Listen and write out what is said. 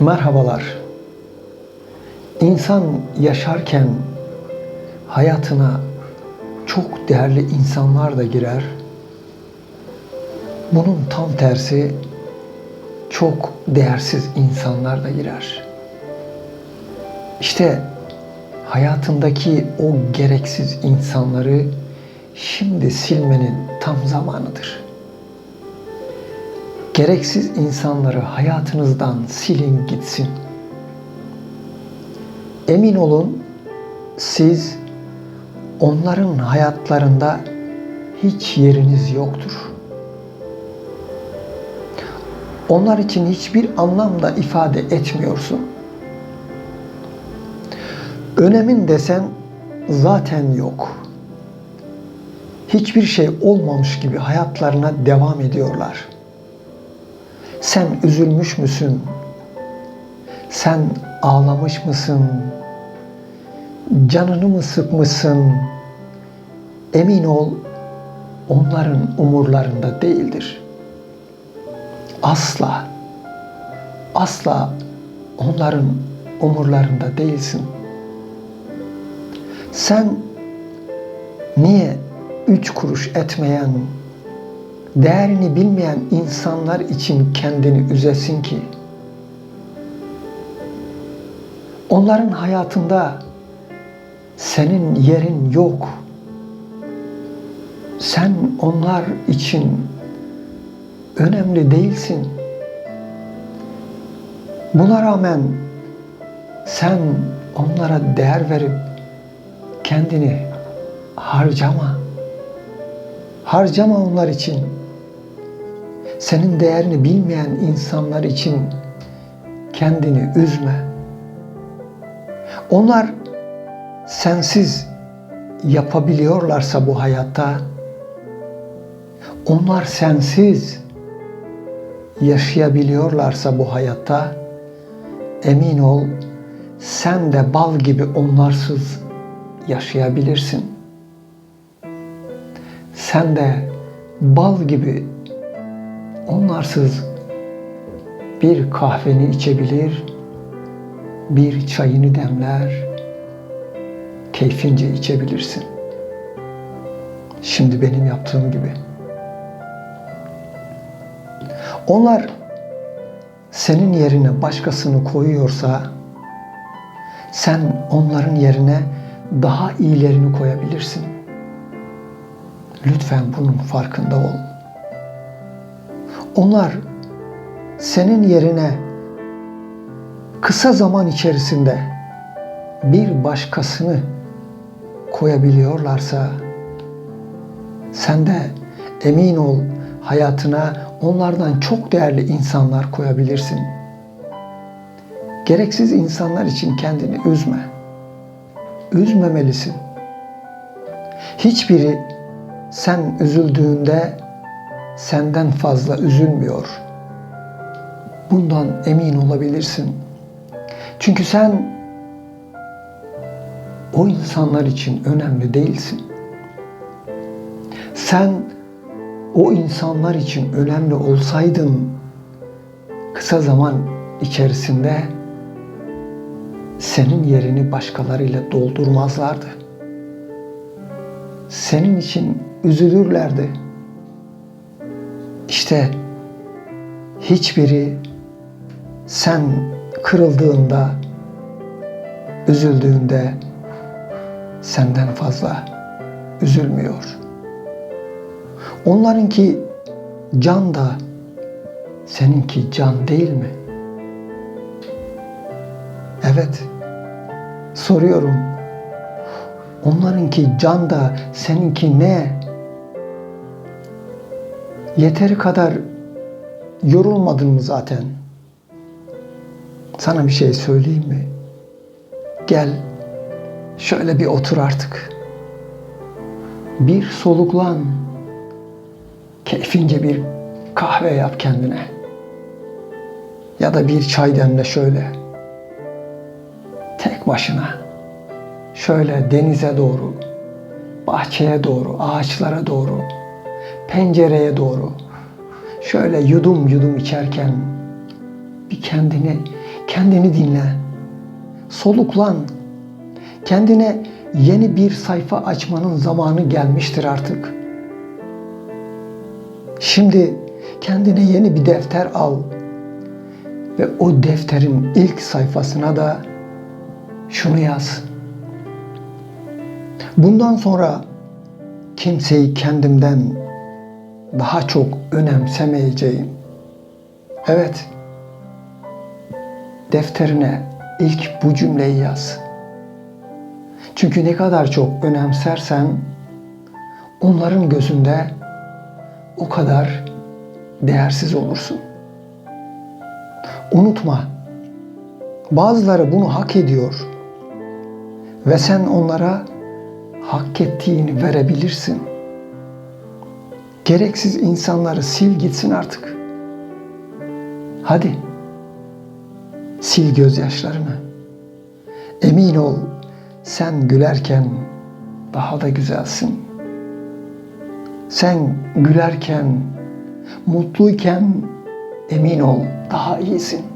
Merhabalar. İnsan yaşarken hayatına çok değerli insanlar da girer. Bunun tam tersi çok değersiz insanlar da girer. İşte hayatındaki o gereksiz insanları şimdi silmenin tam zamanıdır. Gereksiz insanları hayatınızdan silin gitsin. Emin olun siz onların hayatlarında hiç yeriniz yoktur. Onlar için hiçbir anlamda ifade etmiyorsun. Önemin desen zaten yok. Hiçbir şey olmamış gibi hayatlarına devam ediyorlar. Sen üzülmüş müsün? Sen ağlamış mısın? Canını mı sıkmışsın? Emin ol onların umurlarında değildir. Asla asla onların umurlarında değilsin. Sen niye üç kuruş etmeyen, değerini bilmeyen insanlar için kendini üzesin ki? Onların hayatında senin yerin yok. Sen onlar için önemli değilsin. Buna rağmen sen onlara değer verip kendini harcama. Harcama onlar için. Senin değerini bilmeyen insanlar için kendini üzme. Onlar sensiz yapabiliyorlarsa bu hayatta onlar sensiz yaşayabiliyorlarsa bu hayatta emin ol sen de bal gibi onlarsız yaşayabilirsin. Sen de bal gibi onlarsız bir kahveni içebilir, bir çayını demler, keyfince içebilirsin. Şimdi benim yaptığım gibi. Onlar senin yerine başkasını koyuyorsa sen onların yerine daha iyilerini koyabilirsin. Lütfen bunun farkında ol. Onlar senin yerine kısa zaman içerisinde bir başkasını koyabiliyorlarsa sen de emin ol hayatına onlardan çok değerli insanlar koyabilirsin. Gereksiz insanlar için kendini üzme. Üzmemelisin. Hiçbiri sen üzüldüğünde senden fazla üzülmüyor. Bundan emin olabilirsin. Çünkü sen o insanlar için önemli değilsin. Sen o insanlar için önemli olsaydın kısa zaman içerisinde senin yerini başkalarıyla doldurmazlardı. Senin için üzülürlerdi. İşte hiçbiri sen kırıldığında, üzüldüğünde senden fazla üzülmüyor. Onlarınki can da seninki can değil mi? Evet. Soruyorum. Onlarınki can da seninki ne? Yeteri kadar yorulmadın mı zaten? Sana bir şey söyleyeyim mi? Gel şöyle bir otur artık. Bir soluklan. Keyfince bir kahve yap kendine. Ya da bir çay demle şöyle. Tek başına. Şöyle denize doğru, bahçeye doğru, ağaçlara doğru, pencereye doğru. Şöyle yudum yudum içerken bir kendini Kendini dinle. Soluklan. Kendine yeni bir sayfa açmanın zamanı gelmiştir artık. Şimdi kendine yeni bir defter al ve o defterin ilk sayfasına da şunu yaz. Bundan sonra kimseyi kendimden daha çok önemsemeyeceğim. Evet. Defterine ilk bu cümleyi yaz. Çünkü ne kadar çok önemsersen onların gözünde o kadar değersiz olursun. Unutma. Bazıları bunu hak ediyor ve sen onlara hak ettiğini verebilirsin. Gereksiz insanları sil gitsin artık. Hadi. Sil gözyaşlarını. Emin ol sen gülerken daha da güzelsin. Sen gülerken, mutluyken emin ol daha iyisin.